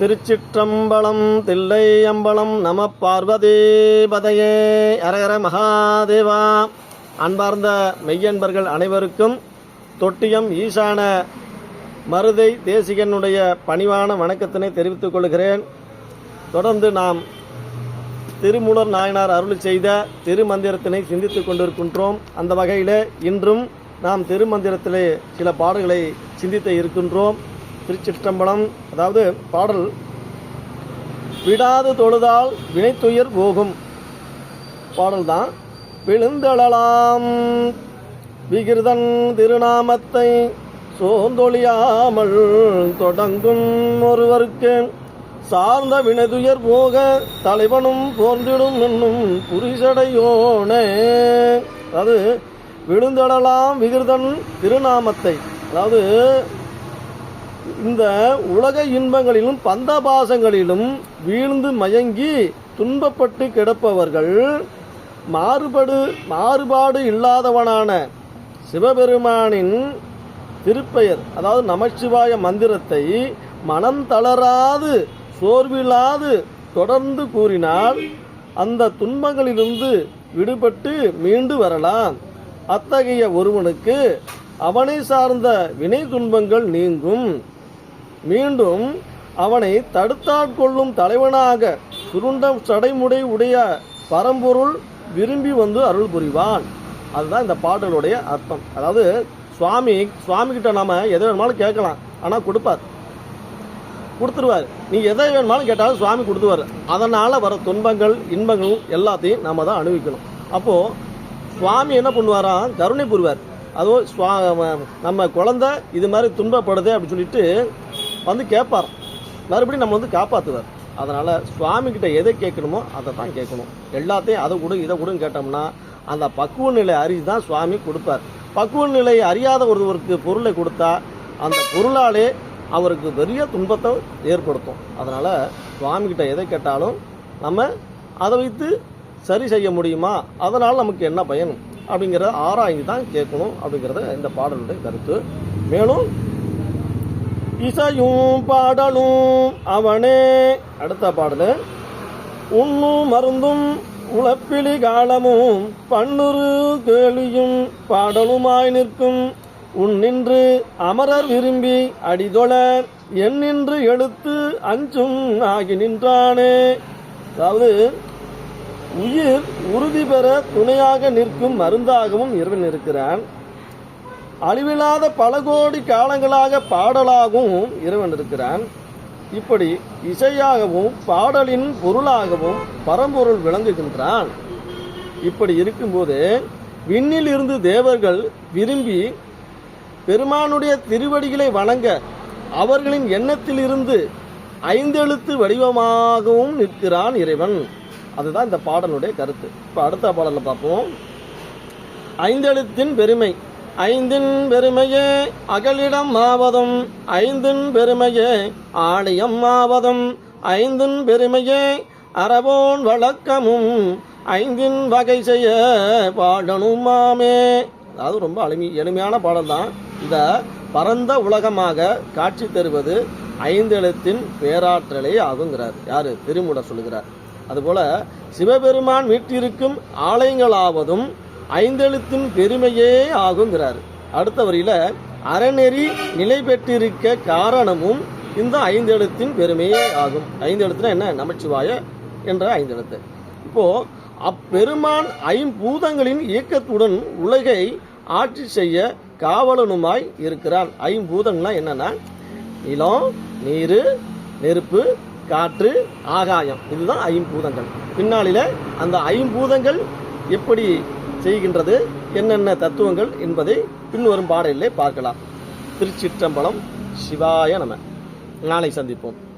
திருச்சிற்றம்பலம் தில்லை அம்பலம் நம பார்வதேபதையே அரகர மகாதேவா. அன்பார்ந்த மெய்யன்பர்கள் அனைவருக்கும் தொட்டியம் ஈசான மருதை தேசிகனுடைய பணிவான வணக்கத்தினை தெரிவித்துக் கொள்கிறேன். தொடர்ந்து நாம் திருமூலர் நாயனார் அருள் செய்த திருமந்திரத்தினை சிந்தித்துக் கொண்டிருக்கின்றோம். அந்த வகையில் இன்றும் நாம் திருமந்திரத்திலே சில பாடல்களை சிந்தித்து இருக்கின்றோம். திருச்சிற்றம்பலம் அதாவது பாடல் விடாது தொழுதால் வினைத்துயர் போகும். பாடல் தான் விழுந்தளலாம் விகிருதன் திருநாமத்தை சோந்தொழியாமல் தொடங்கும் ஒருவருக்கு. சார்ந்த வினைதுயர் போக தலைவனும் போர்ந்திடும் என்னும் புரிசடையோனே. அது விழுந்தடலாம் விகிருதன் திருநாமத்தை அதாவது இந்த உலக இன்பங்களிலும் பந்தபாசங்களிலும் வீழ்ந்து மயங்கி துன்பப்பட்டு கிடப்பவர்கள் மாறுபடு மாறுபாடு இல்லாதவனான சிவபெருமானின் திருப்பெயர் அதாவது நமச்சிவாய மந்திரத்தை மனம் தளராது சோர்வில்லாது தொடர்ந்து கூறினால் அந்த துன்பங்களிலிருந்து விடுபட்டு மீண்டு வரலாம். அத்தகைய ஒருவனுக்கு அவனை சார்ந்த வினை துன்பங்கள் நீங்கும். மீண்டும் அவனை தடுத்தாட்கொள்ளும் தலைவனாக சுருண்ட சடைமுடை உடைய பரம்பொருள் விரும்பி வந்து அருள் புரிவான். அதுதான் இந்த பாடலுடைய அர்த்தம். அதாவது சுவாமி சுவாமி கிட்ட நாம எதை வேணுமாலும் கேட்கலாம். ஆனால் கொடுப்பார். கொடுத்துருவார். நீ எதை வேணுமாலும் கேட்டாலும் சுவாமி கொடுத்துருவார். அதனால் வர துன்பங்கள் இன்பங்கள் எல்லாத்தையும் நம்ம தான் அனுபவிக்கணும். அப்போது சுவாமி என்ன பண்ணுவாராம் கருணை புரிவார். அதுவும் சுவா நம்ம குழந்தை இது மாதிரி துன்பப்படுதே அப்படின்னு சொல்லிட்டு வந்து கேட்பார் மறுபடியும் நம்ம வந்து காப்பாற்றுவார் அதனால் சுவாமிக்கிட்ட எதை கேட்கணுமோ அதை தான் கேட்கணும். எல்லாத்தையும் அதை கொடு இதை கொடுன்னு கேட்டோம்னா அந்த பக்குவ நிலை அறிஞ்சு தான் சுவாமி கொடுப்பார். பக்குவ நிலை அறியாத ஒருவருக்கு பொருளை கொடுத்தா அந்த பொருளாலே அவருக்கு பெரிய துன்பத்தை ஏற்படுத்தும். அதனால் சுவாமிக்கிட்ட எதை கேட்டாலும் நம்ம அதை வைத்து சரி செய்ய முடியுமா? அதனால் நமக்கு என்ன பயன்? அப்படிங்கிறத ஆராய்ந்து தான் கேட்கணும் அப்படிங்கிறத இந்த பாடலுடைய கருத்து. மேலும் இசையும் பாடலும் அவனே. அடுத்த பாடல். உண்ணும் மருந்தும் உழப்பிலி காலமும் பன்னுரு கேளியும் பாடலுமாய் நிற்கும். உன்னின்று அமரர் விரும்பி அடிதொழ எண்ணின்று எழுத்து அஞ்சும் ஆகி நின்றானே. அதாவது உயிர் உறுதி பெற துணையாக நிற்கும் மருந்தாகவும் இறைவன் இருக்கிறான். அழிவில்லாத பல கோடி காலங்களாக பாடலாகவும் இறைவன் இருக்கிறான். இப்படி இசையாகவும் பாடலின் பொருளாகவும் பரம்பொருள் விளங்குகின்றான். இப்படி இருக்கும்போது விண்ணில் இருந்து தேவர்கள் விரும்பி பெருமானுடைய திருவடிகளை வணங்க அவர்களின் எண்ணத்திலிருந்து ஐந்தெழுத்து வடிவமாகவும் நிற்கிறான் இறைவன். அதுதான் இந்த பாடலுடைய கருத்து. இப்போ அடுத்த பாடலில் பார்ப்போம். ஐந்தெழுத்தின் பெருமை. ஐந்தின் பெருமையே அகலிடம் ஆவதும் ஐந்தின் பெருமையே ஆலயம் ஆவதும் ஐந்தின் பெருமையே அறவோன் வழக்கமும் ஐந்தின் வகை செய்ய பாடணுமாமே அதாவது ரொம்ப எளிமை எளிமையான பாடல் தான் இந்த பரந்த உலகமாக காட்சி தருவது ஐந்தெழுத்தின் பேராற்றலே ஆகுங்கிறார். யார்? திருமுட சொல்லுகிறார். அதுபோல சிவபெருமான் வீட்டிருக்கும் ஆலயங்களாவதும் ஐந்தெழுத்தின் பெருமையே ஆகுங்கிறார். அடுத்த வரியில அறநெறி நிலை பெற்றிருக்க காரணமும் இந்த ஐந்தெழுத்தின் பெருமையே ஆகும். ஐந்தெழுத்துனா என்ன? நமச்சிவாய என்ற ஐந்தெழுத்து. இப்போ அப்பெருமான் ஐம்பூதங்களின் இயக்கத்துடன் உலகை ஆட்சி செய்ய காவலனுமாய் இருக்கிறான். ஐம்பூதங்கள்னா என்னன்னா நிலம் நீர் நெருப்பு காற்று ஆகாயம். இதுதான் ஐம்பூதங்கள். பின்னாளில அந்த ஐம்பூதங்கள் எப்படி செய்கின்றது. என்னென்ன தத்துவங்கள் என்பதை பின்வரும் பாடலிலே பார்க்கலாம். திருச்சிற்றம்பலம் சிவாய நம. நாளை சந்திப்போம்.